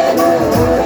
Yeah, yeah, yeah.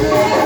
Thank.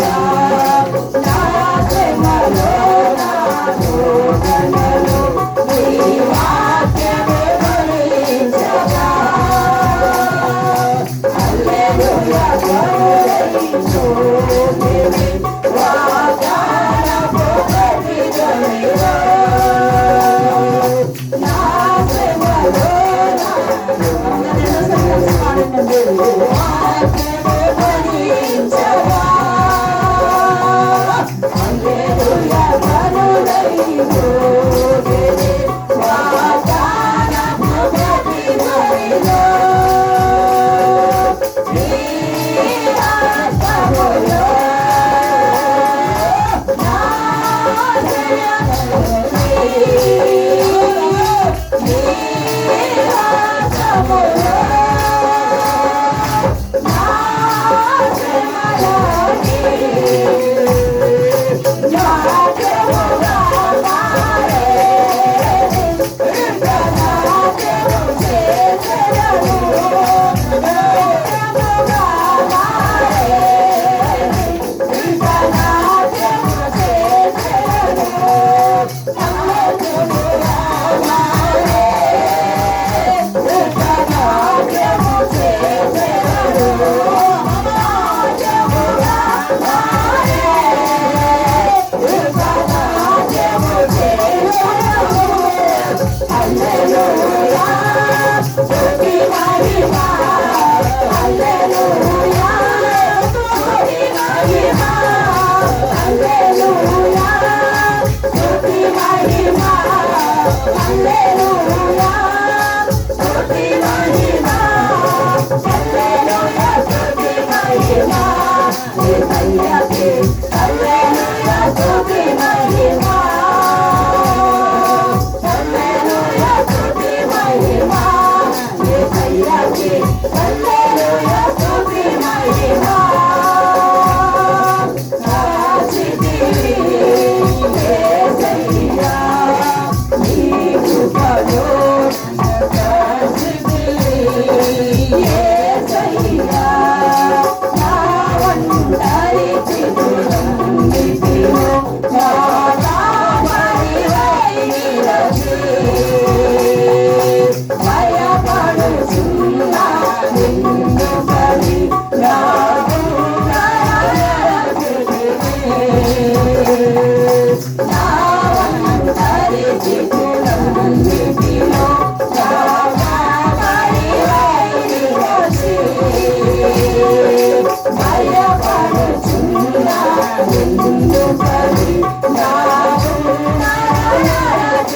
Hallelujah. You. Aleluia.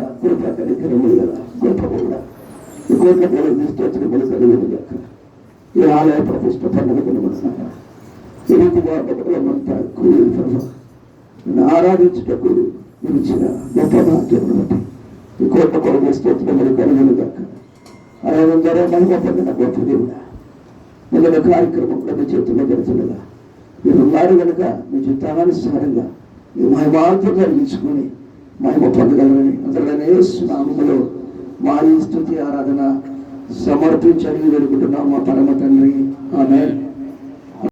పరిశుద్ధుల కృప కనికరములు గల గొప్ప ఈ కోట్ల తీసుకొచ్చిన స్తోత్రములు అడిగింది గాక ఈ ఆలయ ప్రతిష్ట పండుగ మనసారా ఈ రీతిగా బతుకులమంతా కూలి ప్రభు నిన్ను ఆరాధించుటకు నిలిచిన గొప్ప భాగ్యమును బట్టి ఈ కోట్ల కొలది స్తోత్రములు కలుగును గాక అరవిందరో మనకు పొందిన గొప్ప దేవుడా మొదల కూడా మీ చేతుల్లో జరుగుతుండగా మీరు ఉన్నారు కనుక మీ చిత్తానుసారంగా మీ మహిమాంతం కలిగించుకొని మహిమ పొందగలరని అందుకని నామములో మా ఈ స్థుతి ఆరాధన సమర్పించని వేడుకుంటున్నాం మా పరమ తండ్రి. ఆమె